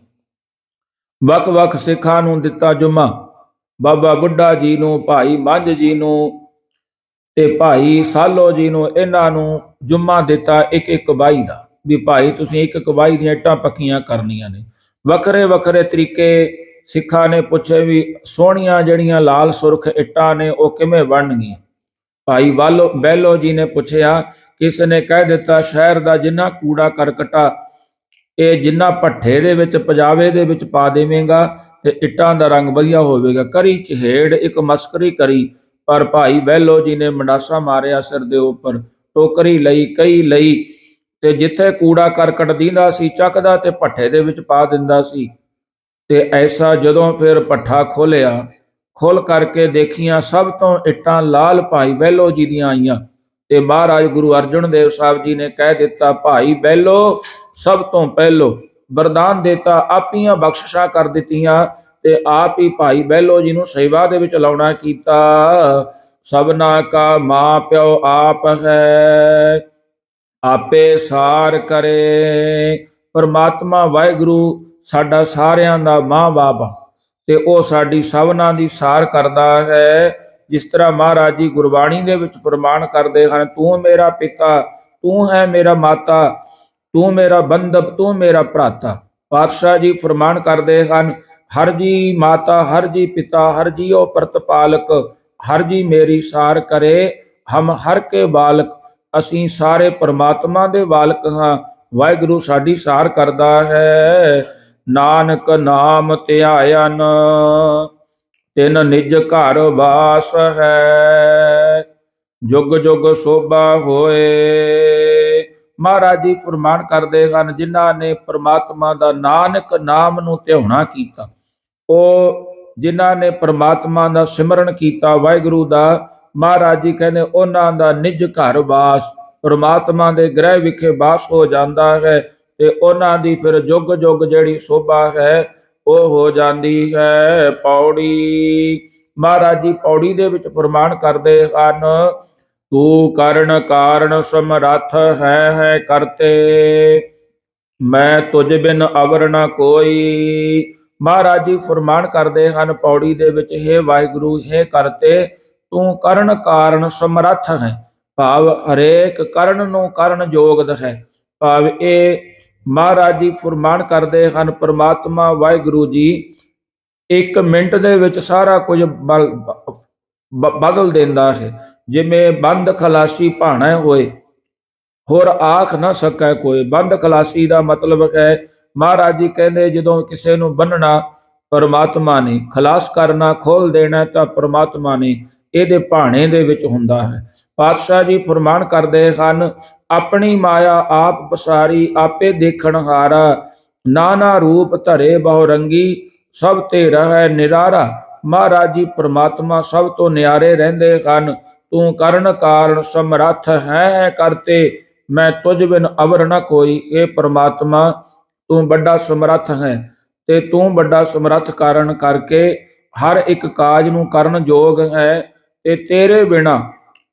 ਵੱਖ-ਵੱਖ ਸਿੱਖਾਂ ਨੂੰ ਦਿੱਤਾ ਜੁਮਾ। ਬਾਬਾ ਬੁੱਢਾ ਜੀ ਨੂੰ, ਭਾਈ ਮੰਝ ਜੀ ਨੂੰ ਤੇ ਭਾਈ ਸਾਲੋ ਜੀ ਨੂੰ, ਇਹਨਾਂ ਨੂੰ ਜੁਮਾ ਦਿੱਤਾ ਇੱਕ ਇੱਕ ਬਾਈ ਦਾ। ਵੀ ਭਾਈ, ਤੁਸੀਂ ਇੱਕ ਇੱਕ ਬਾਈ ਦੀਆਂ ਇੱਟਾਂ ਪੱਕੀਆਂ ਕਰਨੀਆਂ ਨੇ। ਵੱਖਰੇ ਵੱਖਰੇ ਤਰੀਕੇ ਸਿੱਖਾਂ ਨੇ ਪੁੱਛੇ ਵੀ ਸੋਹਣੀਆਂ ਜਿਹੜੀਆਂ ਲਾਲ ਸੁਰਖ ਇੱਟਾਂ ਨੇ ਉਹ ਕਿਵੇਂ ਬਣਨਗੀਆਂ? ਭਾਈ ਵਾਲੋ ਬੈਲੋ ਜੀ ਨੇ ਪੁੱਛਿਆ, ਕਿਸ ਨੇ ਕਹਿ ਦਿੱਤਾ, ਸ਼ਹਿਰ ਦਾ ਜਿੰਨਾ ਕੂੜਾ ਕਰਕਟਾ, ਇਹ ਜਿੰਨਾ ਭੱਠੇ ਦੇ ਵਿੱਚ, ਪਜਾਵੇ ਦੇ ਵਿੱਚ ਪਾ ਦੇਵੇਂਗਾ ਤੇ ਇੱਟਾਂ ਦਾ ਰੰਗ ਵਧੀਆ ਹੋਵੇਗਾ। ਕਰੀ ਚਹੇੜ, ਇੱਕ ਮਸਕਰੀ ਕਰੀ, ਪਰ ਭਾਈ ਬਹਿਲੋ ਜੀ ਨੇ ਮੰਡਾਸਾ ਮਾਰਿਆ ਸਿਰ ਦੇ ਉੱਪਰ। ਟੋਕਰੀ ਲਈ, ਕਈ ਲਈ, ਤੇ ਜਿੱਥੇ ਕੂੜਾ ਕਰਕਟ ਦੀਂਦਾ ਸੀ, ਚੱਕਦਾ ਤੇ ਭੱਠੇ ਦੇ ਵਿੱਚ ਪਾ ਦਿੰਦਾ ਸੀ। ਤੇ ਐਸਾ ਜਦੋਂ ਫਿਰ ਭੱਠਾ ਖੋਲਿਆ ਖੋਲ ਕਰਕੇ ਦੇਖੀਆਂ ਸਭ ਤੋਂ ਇੱਟਾਂ ਲਾਲ ਭਾਈ ਬਹਿਲੋ ਜੀ ਦੀਆਂ ਆਈਆਂ। ਤੇ ਮਹਾਰਾਜ ਗੁਰੂ ਅਰਜਨ ਦੇਵ ਸਾਹਿਬ ਜੀ ਨੇ ਕਹਿ ਦਿੱਤਾ, ਭਾਈ ਬਹਿਲੋ ਸਭ ਤੋਂ ਪਹਿਲੋ ਵਰਦਾਨ ਦੇਤਾ, ਆਪੀਆਂ ਬਖਸ਼ਿਸ਼ਾਂ ਕਰ ਦਿੱਤੀਆਂ ਤੇ ਆਪ ਹੀ ਭਾਈ ਬਹਿਲੋ ਜੀ ਨੂੰ ਸੇਵਾ ਦੇ ਵਿੱਚ ਲਾਉਣਾ ਕੀਤਾ। ਸਭਨਾ ਕਾ ਮਾਂ ਪਿਓ ਆਪ ਹੈ, ਆਪੇ ਸਾਰ ਕਰੇ। ਪਰਮਾਤਮਾ ਵਾਹਿਗੁਰੂ ਸਾਡਾ ਸਾਰਿਆਂ ਦਾ ਮਾਂ-ਬਾਪ ਤੇ ਉਹ ਸਾਡੀ ਸਭਨਾਂ ਦੀ ਸਾਰ ਕਰਦਾ ਹੈ। ਜਿਸ ਤਰ੍ਹਾਂ ਮਹਾਰਾਜ ਜੀ ਗੁਰਬਾਣੀ ਦੇ ਵਿੱਚ ਪ੍ਰਮਾਣ ਕਰਦੇ ਹਨ, ਤੂੰ ਮੇਰਾ ਪਿਤਾ, ਤੂੰ ਹੈ ਮੇਰਾ ਮਾਤਾ, ਤੂੰ ਮੇਰਾ ਬੰਧਪ, ਤੂੰ ਮੇਰਾ ਭਰਾਤਾ। ਪਾਤਸ਼ਾਹ ਜੀ ਫਰਮਾਨ ਕਰਦੇ ਹਨ, ਹਰ ਜੀ ਮਾਤਾ, ਹਰ ਜੀ ਪਿਤਾ, ਹਰ ਜੀ ਜੀਓ ਪ੍ਰਤਪਾਲਕ ਹਰ ਜੀ ਮੇਰੀ ਸਾਰ ਕਰੇ। ਹਮ ਹਰ ਕੇ ਬਾਲਕ, ਅਸੀਂ ਸਾਰੇ ਪਰਮਾਤਮਾ ਦੇ ਬਾਲਕ ਹਾਂ। ਵਾਹਿਗੁਰੂ ਸਾਡੀ ਸਾਰ ਕਰਦਾ ਹੈ। ਨਾਨਕ ਨਾਮ ਧਿਆਇਨ, ਤਿਨ ਨਿਜ ਘਰ ਵਾਸ ਹੈ। ਜੁਗ ਜੁਗ ਸੋਭਾ ਹੋਏ। ਮਹਾਰਾਜ ਜੀ ਫਰਮਾਨ ਕਰਦੇ ਹਨ, ਜਿਨ੍ਹਾਂ ਨੇ ਪ੍ਰਮਾਤਮਾ ਦਾ ਨਾਨਕ ਨਾਮ ਨੂੰ ਧਿਆਉਣਾ ਕੀਤਾ, ਉਹ ਜਿਨ੍ਹਾਂ ਨੇ ਪ੍ਰਮਾਤਮਾ ਦਾ ਸਿਮਰਨ ਕੀਤਾ, ਵਾਹਿਗੁਰੂ ਦਾ, ਮਹਾਰਾਜ ਜੀ ਕਹਿੰਦੇ, ਉਹਨਾਂ ਦਾ ਨਿਜ ਘਰ ਵਾਸ, ਪ੍ਰਮਾਤਮਾ ਦੇ ਗ੍ਰਹਿ ਵਿਖੇ ਵਾਸ ਹੋ ਜਾਂਦਾ ਹੈ। ਤੇ ਉਹਨਾਂ ਦੀ ਫਿਰ ਜੁਗ ਜੁਗ ਜਿਹੜੀ ਸੋਭਾ ਹੈ, ਉਹ ਹੋ ਜਾਂਦੀ ਹੈ ਪੌੜੀ। ਮਹਾਰਾਜ ਜੀ ਪੌੜੀ ਦੇ ਵਿੱਚ ਪ੍ਰਮਾਣ ਕਰਦੇ ਹਨ, ਤੂੰ ਕਰਨ ਕਾਰਨ ਸਮਰੱਥ ਹੈ ਹੈ ਕਰਤੇ। ਮੈਂ ਤੁਝ ਬਿਨ ਅਵਰ ਨ ਕੋਈ। ਮਹਾਰਾਜ ਜੀ ਫਰਮਾਨ ਕਰਦੇ ਹਨ ਪੌੜੀ ਦੇ ਵਿੱਚ हे ਵਾਹਿਗੁਰੂ हे ਕਰਤੇ, ਤੂੰ ਕਰਨ ਕਾਰਨ ਸਮਰੱਥ ਹੈ। ਭਾਵ ਹਰੇਕ ਕਰਨ ਨੂੰ ਕਰਨ ਯੋਗਦ ਹੈ। ਭਾਵ ਇਹ ਮਹਾਰਾਜ ਜੀ ਫਰਮਾਨ ਕਰਦੇ ਹਨ, ਪ੍ਰਮਾਤਮਾ, ਵਾਹਿਗੁਰੂ ਜੀ, ਇੱਕ ਮਿੰਟ ਦੇ ਵਿੱਚ ਸਾਰਾ ਕੁਝ ਬਲ- ਬਦਲ ਦਿੰਦਾ ਹੈ। ਜਿਵੇਂ ਬੰਦ ਖਲਾਸੀ ਭਾਣਾ ਹੋਏ, ਹੋਰ ਆਖ ਨਾ ਸਕੈ ਕੋਈ। ਬੰਦ ਖਲਾਸੀ ਦਾ ਮਤਲਬ ਹੈ, ਮਹਾਰਾਜ ਜੀ ਕਹਿੰਦੇ ਜਦੋਂ ਕਿਸੇ ਨੂੰ ਬੰਨਣਾ ਪਰਮਾਤਮਾ ਨੇ। ਖਲਾਸ ਕਰਨਾ, ਖੋਲ ਦੇਣਾ ਤਾਂ ਪਰਮਾਤਮਾ ਨੇ। ਇਹਦੇ ਭਾਣੇ ਦੇ ਵਿੱਚ ਹੁੰਦਾ ਹੈ। ਪਾਤਸ਼ਾਹ ਜੀ ਫਰਮਾਨ ਕਰਦੇ ਹਨ, ਆਪਣੀ ਮਾਇਆ ਆਪ ਪਸਾਰੀ, ਆਪੇ ਦੇਖਣ ਹਾਰਾ। ਨਾਨਾ ਰੂਪ ਧਰੇ ਬਹੁ ਰੰਗੀ, ਸਭ ਤੇ ਰਹਿ ਨਿਰਾਰਾ। ਮਹਾਰਾਜ ਜੀ ਪ੍ਰਮਾਤਮਾ ਸਭ ਤੋਂ ਨਿਆਰੇ ਰਹਿੰਦੇ ਹਨ। ਤੂੰ ਕਰਨ ਕਾਰਨ ਸਮਰੱਥ ਹੈ ਕਰਤੇ, ਮੈਂ ਤੁਝ ਬਿਨ ਅਵਰ ਨ ਕੋਈ। ਇਹ ਪ੍ਰਮਾਤਮਾ, ਤੂੰ ਵੱਡਾ ਸਮਰੱਥ ਹੈ ਤੇ ਤੂੰ ਵੱਡਾ ਸਮਰੱਥ ਕਾਰਨ ਕਰਕੇ ਹਰ ਇੱਕ ਕਾਜ ਨੂੰ ਕਰਨ ਯੋਗ ਹੈ ਤੇ ਤੇਰੇ ਬਿਨਾ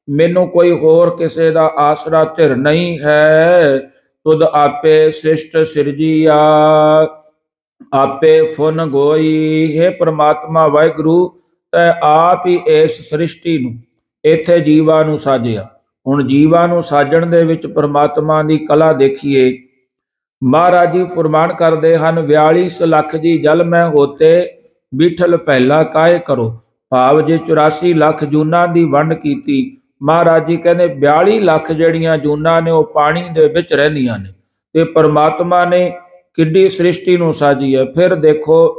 ਮੈਨੂੰ ਕੋਈ ਹੋਰ ਕਿਸੇ ਦਾ ਆਸਰਾ ਧਿਰ ਨਹੀਂ ਹੈ। ਤੁਧ ਆਪੇ ਸਿਸ਼ਟ ਸਿਰਜੀਆ, ਆਪੇ ਫੁਨ ਗੋਈ। ਹੈ ਪ੍ਰਮਾਤਮਾ ਵਾਹਿਗੁਰੂ, ਤੈ ਆਪ ਹੀ ਇਸ ਸ੍ਰਿਸ਼ਟੀ ਨੂੰ, ਇੱਥੇ ਜੀਵਾਂ ਨੂੰ ਸਾਜਿਆ। ਹੁਣ ਜੀਵਾਂ ਨੂੰ ਸਾਜਣ ਦੇ ਵਿੱਚ ਪ੍ਰਮਾਤਮਾ ਦੀ ਕਲਾ ਦੇਖੀਏ। ਮਹਾਰਾਜ ਜੀ ਫਰਮਾਨ ਕਰਦੇ ਹਨ 42 ਲੱਖ ਜੀ ਜਲ ਮੈਂ ਹੋਤੇ, ਬਿਠਲ ਪਹਿਲਾ ਕਾਇ ਕਰੋ? ਭਾਵ ਜੇ 84 ਲੱਖ ਜੂਨਾਂ ਦੀ ਵੰਡ ਕੀਤੀ ਮਹਾਰਾਜ ਜੀ ਕਹਿੰਦੇ 42 ਲੱਖ ਜਿਹੜੀਆਂ ਜੂਨਾਂ ਨੇ ਉਹ ਪਾਣੀ ਦੇ ਵਿੱਚ ਰਹਿੰਦੀਆਂ ਨੇ ਤੇ ਪਰਮਾਤਮਾ ਨੇ ਕਿੱਡੀ ਸ੍ਰਿਸ਼ਟੀ ਨੂੰ ਸਾਜੀ ਹੈ। ਫਿਰ ਦੇਖੋ,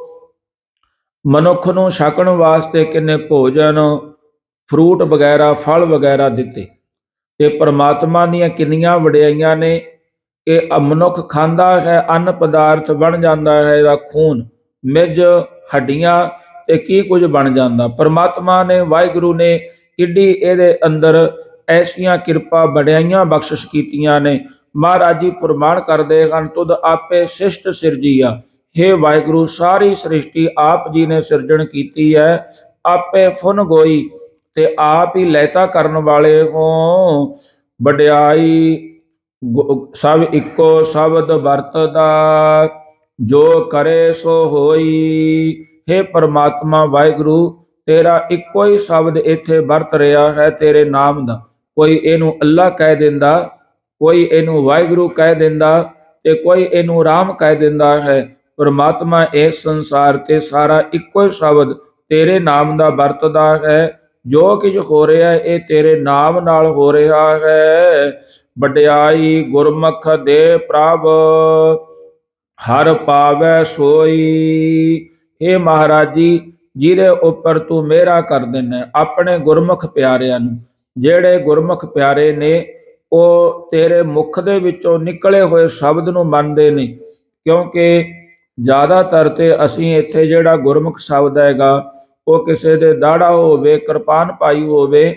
ਮਨੁੱਖ ਨੂੰ ਛਕਣ ਵਾਸਤੇ ਕਿੰਨੇ ਭੋਜਨ, ਫਰੂਟ ਵਗੈਰਾ, ਫਲ ਵਗੈਰਾ ਦਿੱਤੇ। ਤੇ ਪਰਮਾਤਮਾ ਦੀਆਂ ਕਿੰਨੀਆਂ ਵਡਿਆਈਆਂ ਨੇ ਕਿ ਮਨੁੱਖ ਖਾਂਦਾ ਹੈ, ਅੰਨ ਪਦਾਰਥ ਬਣ ਜਾਂਦਾ ਹੈ, ਇਹਦਾ ਖੂਨ ਮਿੱਝ ਹੱਡੀਆਂ, ਤੇ ਕੀ ਕੁਝ ਬਣ ਜਾਂਦਾ। ਪਰਮਾਤਮਾ ਨੇ, ਵਾਹਿਗੁਰੂ ਨੇ ਕਿੱਡੀ ਇਹਦੇ ਅੰਦਰ ਐਸੀਆਂ ਕਿਰਪਾ ਵਡਿਆਈਆਂ ਬਖਸ਼ਿਸ਼ ਕੀਤੀਆਂ ਨੇ। ਮਹਾਰਾਜ ਜੀ ਪ੍ਰਮਾਣ ਕਰਦੇ ਹਨ, ਤੁਧ ਆਪੇ ਸਿਸ਼ਟ ਸਿਰਜੀਆ हे ਵਾਹਿਗੁਰੂ, ਸਾਰੀ ਸ੍ਰਿਸ਼ਟੀ ਆਪ ਜੀ ਨੇ ਸਿਰਜਣ ਕੀਤੀ ਹੈ ਆਪੇ ਫੁਨ ਗੋਈ ਤੇ ਆਪ ਹੀ ਲੈਤਾ ਕਰਨ ਵਾਲੇ ਹੋ। ਵਡਿਆਈ ਗੁ- ਸਭ ਇੱਕੋ ਸ਼ਬਦ ਵਰਤਦਾ। ਜੋ ਕਰੇ ਸੋ ਹੋਈ। हे ਪਰਮਾਤਮਾ, ਵਾਹਿਗੁਰੂ ਤੇਰਾ ਇੱਕੋ ਹੀ ਸ਼ਬਦ ਇੱਥੇ ਵਰਤ ਰਿਹਾ ਹੈ, ਤੇਰੇ ਨਾਮ ਦਾ। ਕੋਈ ਇਹਨੂੰ ਅੱਲਾ ਕਹਿ ਦਿੰਦਾ, ਕੋਈ ਇਹਨੂੰ ਵਾਹਿਗੁਰੂ ਕਹਿ ਦਿੰਦਾ ਤੇ ਕੋਈ ਇਹਨੂੰ ਰਾਮ ਕਹਿ ਦਿੰਦਾ ਹੈ। ਪਰਮਾਤਮਾ ਇਸ ਸੰਸਾਰ ਤੇ ਸਾਰਾ ਇੱਕੋ ਹੀ ਸ਼ਬਦ ਤੇਰੇ ਨਾਮ ਦਾ ਵਰਤਦਾ ਹੈ। ਜੋ ਕੁਝ ਹੋ ਰਿਹਾ ਇਹ ਤੇਰੇ ਨਾਮ ਨਾਲ ਹੋ ਰਿਹਾ ਹੈ। ਵਡਿਆਈ ਗੁਰਮੁਖ ਦੇ ਪ੍ਰਭ, ਹਰ ਪਾਵੈ ਸੋਈ। ਇਹ ਮਹਾਰਾਜ ਜੀ ਜਿਹਦੇ ਉੱਪਰ ਤੂੰ ਮੇਰਾ ਕਰ ਦਿੰਦਾ ਆਪਣੇ ਗੁਰਮੁਖ ਪਿਆਰਿਆਂ ਨੂੰ। ਜਿਹੜੇ ਗੁਰਮੁਖ ਪਿਆਰੇ ਨੇ, ਉਹ ਤੇਰੇ ਮੁਖ ਦੇ ਵਿੱਚੋਂ ਨਿਕਲੇ ਹੋਏ ਸ਼ਬਦ ਨੂੰ ਮੰਨਦੇ ਨੇ। ਕਿਉਂਕਿ ਜ਼ਿਆਦਾਤਰ ਤੇ ਅਸੀਂ ਇੱਥੇ ਜਿਹੜਾ ਗੁਰਮੁਖ ਸ਼ਬਦ ਹੈਗਾ, ਉਹ ਕਿਸੇ ਦੇ ਦਾੜਾ ਹੋਵੇ, ਕਿਰਪਾਨ ਪਾਈ ਹੋਵੇ,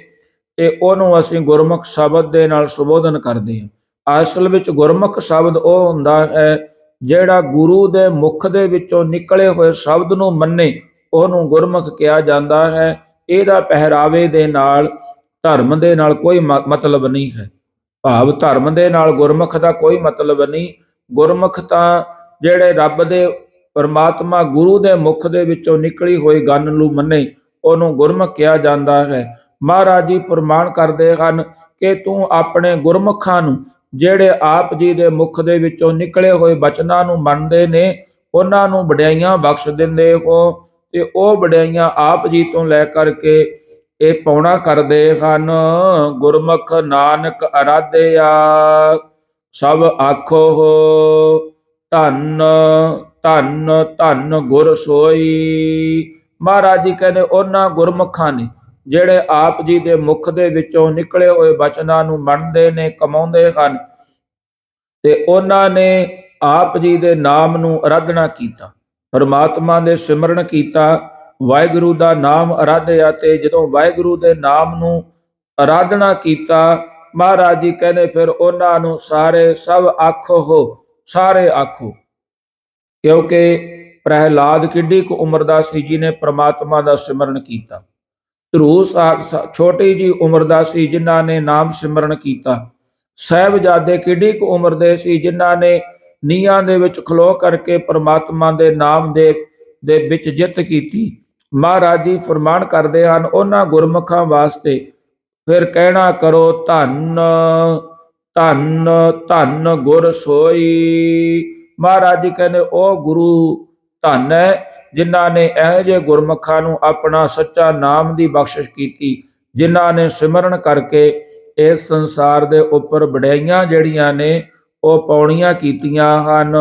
ਤੇ ਉਹਨੂੰ ਅਸੀਂ ਗੁਰਮੁਖ ਸ਼ਬਦ ਦੇ ਨਾਲ ਸੰਬੋਧਨ ਕਰਦੇ ਹਾਂ। ਅਸਲ ਵਿੱਚ ਗੁਰਮੁਖ ਸ਼ਬਦ ਉਹ ਹੁੰਦਾ ਹੈ, ਜਿਹੜਾ ਗੁਰੂ ਦੇ ਮੁਖ ਦੇ ਵਿੱਚੋਂ ਨਿਕਲੇ ਹੋਏ ਸ਼ਬਦ ਨੂੰ ਮੰਨੇ। ਉਹਨੂੰ ਗੁਰਮੁਖ ਕਿਹਾ ਜਾਂਦਾ ਹੈ। ਇਹਦਾ ਪਹਿਰਾਵੇ ਦੇ ਨਾਲ, ਧਰਮ ਦੇ ਨਾਲ ਕੋਈ ਮ- ਮਤਲਬ ਨਹੀਂ ਹੈ। ਭਾਵ ਧਰਮ ਦੇ ਨਾਲ ਗੁਰਮੁਖ ਦਾ ਕੋਈ ਮਤਲਬ ਨਹੀਂ। ਗੁਰਮੁਖ ਤਾਂ ਜਿਹੜੇ ਰੱਬ ਦੇ, ਪਰਮਾਤਮਾ ਗੁਰੂ ਦੇ ਮੁਖ ਦੇ ਵਿੱਚੋਂ ਨਿਕਲੀ ਹੋਈ ਗੱਲ ਨੂੰ ਮੰਨੇ, ਉਹਨੂੰ ਗੁਰਮੁਖ ਕਿਹਾ ਜਾਂਦਾ ਹੈ। ਮਹਾਰਾਜ ਜੀ ਪ੍ਰਮਾਣ ਕਰਦੇ ਹਨ ਕਿ ਤੂੰ ਆਪਣੇ ਗੁਰਮੁਖਾਂ ਨੂੰ, ਜਿਹੜੇ ਆਪ ਜੀ ਦੇ ਮੁਖ ਦੇ ਵਿੱਚੋਂ ਨਿਕਲੇ ਹੋਏ ਬਚਨਾਂ ਨੂੰ ਮੰਨਦੇ ਨੇ, ਉਹਨਾਂ ਨੂੰ ਵਡਿਆਈਆਂ ਬਖਸ਼ ਦਿੰਦੇ ਹੋ। ਤੇ ਉਹ ਵਡਿਆਈਆਂ ਆਪ ਜੀ ਤੋਂ ਲੈ ਕਰਕੇ ਇਹ ਪੌਣਾ ਕਰਦੇ ਹਨ। ਗੁਰਮੁਖ ਨਾਨਕ ਅਰਾਧਿਆ, ਸਭ ਆਖੋ ਧੰਨ ਧੰਨ ਧੰਨ ਗੁਰ ਸੋਈ। ਮਹਾਰਾਜ ਜੀ ਕਹਿੰਦੇ ਉਹਨਾਂ ਗੁਰਮੁਖਾਂ ਨੇ ਜਿਹੜੇ ਆਪ ਜੀ ਦੇ ਮੁਖ ਦੇ ਵਿੱਚੋਂ ਨਿਕਲੇ ਹੋਏ ਬਚਨਾਂ ਨੂੰ ਮੰਨਦੇ ਨੇ, ਕਮਾਉਂਦੇ ਹਨ, ਤੇ ਉਹਨਾਂ ਨੇ ਆਪ ਜੀ ਦੇ ਨਾਮ ਨੂੰ ਅਰਾਧਨਾ ਕੀਤਾ। ਪਰਮਾਤਮਾ ਦੇ ਸਿਮਰਨ ਕੀਤਾ। ਵਾਹਿਗੁਰੂ ਦਾ ਨਾਮ ਅਰਾਧਿਆ ਤੇ ਜਦੋਂ ਵਾਹਿਗੁਰੂ ਦੇ ਨਾਮ ਨੂੰ ਅਰਾਧਨਾ ਕੀਤਾ, ਮਹਾਰਾਜ ਜੀ ਕਹਿੰਦੇ ਫਿਰ ਉਹਨਾਂ ਨੂੰ ਸਾਰੇ ਸਭ ਆਖੋ ਹੋ, ਸਾਰੇ ਆਖੋ। ਕਿਉਂਕਿ ਪ੍ਰਹਿਲਾਦ ਕਿੱਡੀ ਕੁ ਉਮਰ ਦਾ ਸੀ ਜਿਹਨੇ ਪ੍ਰਮਾਤਮਾ ਦਾ ਸਿਮਰਨ ਕੀਤਾ। ਧਰੂ ਸਾਹਿਬ ਛੋਟੀ ਜੀ ਉਮਰ ਦਾ ਸੀ ਜਿਨ੍ਹਾਂ ਨੇ ਨਾਮ ਸਿਮਰਨ ਕੀਤਾ। ਸਹਿਬਜ਼ਾਦੇ ਕਿੱਡੀ ਕੁ ਉਮਰ ਦੇ ਸੀ ਜਿਨ੍ਹਾਂ ਨੇ ਨੀਹਾਂ ਦੇ ਵਿੱਚ ਖਲੋ ਕਰਕੇ ਪਰਮਾਤਮਾ ਦੇ ਨਾਮ ਦੇ ਦੇ ਵਿੱਚ ਜਿੱਤ ਕੀਤੀ। ਮਹਾਰਾਜ ਜੀ ਫਰਮਾਨ ਕਰਦੇ ਹਨ, ਉਹਨਾਂ ਗੁਰਮੁਖਾਂ ਵਾਸਤੇ ਫਿਰ ਕਹਿਣਾ ਕਰੋ, ਧੰਨ ਧੰਨ ਧੰਨ ਗੁਰ ਸੋਈ। ਮਹਾਰਾਜ ਜੀ ਕਹਿੰਦੇ, ਉਹ ਗੁਰੂ ਧੰਨ ਹੈ, ਜਿਨ੍ਹਾਂ ਨੇ ਇਹੋ ਜਿਹੇ ਗੁਰਮੁਖਾਂ ਨੂੰ ਆਪਣਾ ਸੱਚਾ ਨਾਮ ਦੀ ਬਖਸ਼ਿਸ਼ ਕੀਤੀ, ਜਿਨ੍ਹਾਂ ਨੇ ਸਿਮਰਨ ਕਰਕੇ ਇਸ ਸੰਸਾਰ ਦੇ ਉੱਪਰ ਵਡਿਆਈਆਂ ਜਿਹੜੀਆਂ ਨੇ ਉਹ ਪੌਣੀਆਂ ਕੀਤੀਆਂ ਹਨ।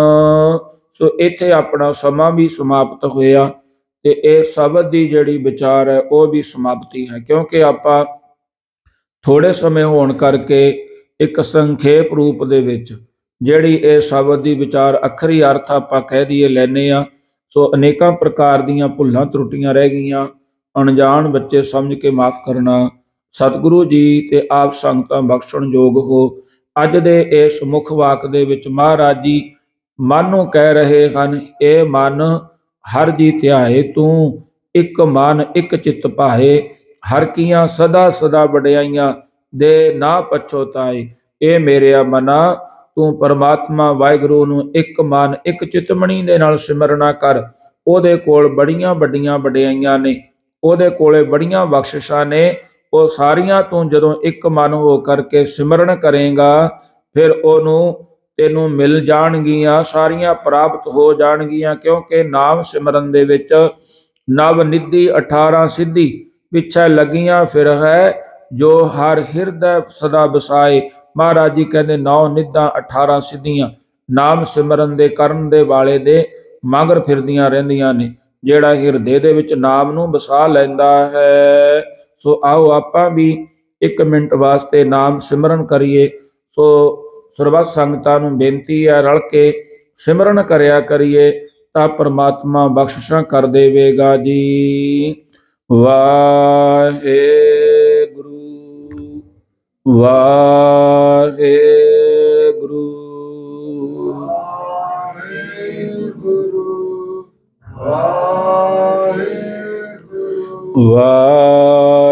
ਸੋ ਇੱਥੇ ਆਪਣਾ ਸਮਾਂ ਵੀ ਸਮਾਪਤ ਹੋਇਆ ਤੇ ਇਹ ਸ਼ਬਦ ਦੀ ਜਿਹੜੀ ਵਿਚਾਰ ਹੈ, ਉਹ ਵੀ ਸਮਾਪਤੀ ਹੈ। ਕਿਉਂਕਿ ਆਪਾਂ ਥੋੜੇ ਸਮੇਂ ਹੋਣ ਕਰਕੇ ਇੱਕ ਸੰਖੇਪ ਰੂਪ ਦੇ ਵਿੱਚ ਜਿਹੜੀ ਇਹ ਸ਼ਬਦ ਦੀ ਵਿਚਾਰ ਅਖਰੀ ਅਰਥ ਆਪਾਂ ਕਹਿ ਦਈਏ ਲੈਨੇ ਆ ਸੋ ਅਨੇਕਾਂ ਪ੍ਰਕਾਰ ਦੀਆਂ ਭੁੱਲਾਂ ਤਰੁੱਟੀਆਂ ਰਹਿ ਗਈਆਂ। ਅਣਜਾਣ ਬੱਚੇ ਸਮਝ ਕੇ ਮਾਫ ਕਰਨਾ, ਸਤਿਗੁਰੂ ਜੀ ਤੇ ਆਪ ਸੰਗਤਾਂ ਬਖਸ਼ਣਯੋਗ ਹੋ। ਅੱਜ ਦੇ ਇਸ ਮੁੱਖ ਵਾਕ ਦੇ ਵਿੱਚ ਮਹਾਰਾਜ ਜੀ ਮਨ ਨੂੰ ਕਹਿ ਰਹੇ ਹਨ, ਇਹ ਮਨ ਹਰ ਜੀ ਧਿਆਏ ਤੂੰ, ਇੱਕ ਮਨ ਇੱਕ ਚਿੱਤ ਭਾਏ ਹਰ ਕੀਆਂ ਸਦਾ ਸਦਾ ਵਡਿਆਈਆਂ ਦੇ ਨਾ ਪਛੋਤਾਏ ਇਹ ਮੇਰਿਆ ਮਨਾ, ਤੂੰ ਪਰਮਾਤਮਾ ਵਾਹਿਗੁਰੂ ਨੂੰ ਇੱਕ ਮਨ ਇੱਕ ਚਿਤਮਣੀ ਦੇ ਨਾਲ ਸਿਮਰਨਾ ਕਰ। ਉਹਦੇ ਕੋਲ ਬੜੀਆਂ ਵੱਡੀਆਂ ਵਡਿਆਈਆਂ ਨੇ, ਉਹਦੇ ਕੋਲੇ ਬੜੀਆਂ ਬਖਸ਼ਿਸ਼ਾਂ ਨੇ ਉਹ ਸਾਰੀਆਂ ਤੋਂ ਜਦੋਂ ਇੱਕ ਮਨ ਹੋ ਕਰਕੇ ਸਿਮਰਨ ਕਰੇਗਾ, ਫਿਰ ਉਹਨੂੰ ਤੈਨੂੰ ਮਿਲ ਜਾਣਗੀਆਂ, ਸਾਰੀਆਂ ਪ੍ਰਾਪਤ ਹੋ ਜਾਣਗੀਆਂ, ਕਿਉਂਕਿ ਨਾਮ ਸਿਮਰਨ ਦੇ ਵਿੱਚ ਨਵ ਨਿਧੀ 18 ਸਿੱਧੀ ਪਿੱਛੇ ਲੱਗੀਆਂ ਫਿਰ ਹੈ, ਜੋ ਹਰ ਹਿਰਦੈ ਸਦਾ ਬਸਾਏ ਮਹਾਰਾਜ ਜੀ ਕਹਿੰਦੇ ਨੌ ਨਿਧਾਂ 18 ਸਿੱਧੀਆਂ, ਨਾਮ ਸਿਮਰਨ ਦੇ ਕਰਨ ਦੇ ਵਾਲੇ ਦੇ ਮਗਰ ਫਿਰਦੀਆਂ ਰਹਿੰਦੀਆਂ ਨੇ, ਜਿਹੜਾ ਹਿਰਦੇ ਦੇ ਵਿੱਚ ਨਾਮ ਨੂੰ ਵਸਾ ਲੈਂਦਾ ਹੈ। ਸੋ ਆਓ ਆਪਾਂ ਵੀ ਇੱਕ ਮਿੰਟ ਵਾਸਤੇ ਨਾਮ ਸਿਮਰਨ ਕਰੀਏ। ਸੋ ਸਰਬੱਤ ਸੰਗਤਾਂ ਨੂੰ ਬੇਨਤੀ ਹੈ ਰਲ ਕੇ ਸਿਮਰਨ ਕਰਿਆ ਕਰੀਏ ਤਾਂ ਪ੍ਰਮਾਤਮਾ ਬਖਸ਼ਿਸ਼ਾਂ ਕਰ ਦੇਵੇਗਾ ਜੀ। ਵਾਹਿਗੁਰੂ ਵਾਹਿਗੁਰੂ। ਵਾਹਿਗੁਰੂ ਵਾਹਿਗੁਰੂ। ਵਾਹਿਗੁਰੂ ਵਾਹਿਗੁਰੂ ਵਾਹਿਗੁਰੂ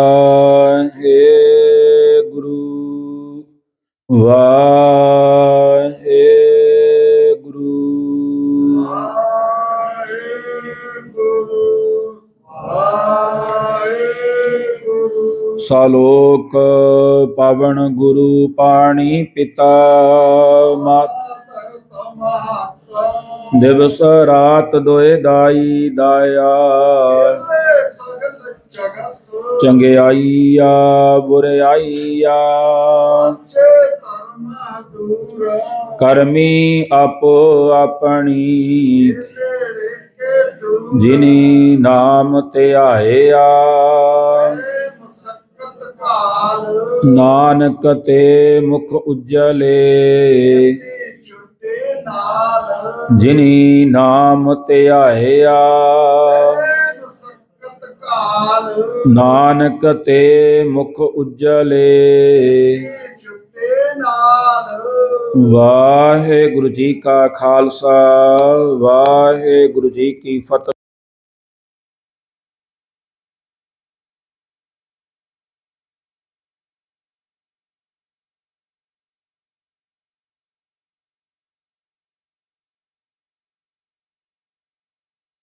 ਪਾਵਨ ਗੁਰੂ ਪਾਣੀ ਪਿਤਾ ਮਾਤ। ਦਿਵਸ ਰਾਤ ਦੋਏ ਦਾਈ ਦਾਇਆ। ਚੰਗੇ ਆਈਆ ਬੁਰੇ ਬੁਰਿਆਈਆ ਕਰਮੀ ਆਪੋ ਆਪਣੀ। ਜਿਨੀ ਨਾਮ ਧਿਆਇਆ ਨਾਨਕ ਤੇ ਮੁਖ ਉਜਲੇ। ਜਿਨੀ ਨਾਮ ਧਿਆਇਆ ਨਾਨਕ ਤੇ ਮੁਖ ਉਜਲੇ। ਵਾਹਿਗੁਰੂ ਜੀ ਕਾ ਖਾਲਸਾ, ਵਾਹਿਗੁਰੂ ਜੀ ਕੀ ਫਤਿਹ।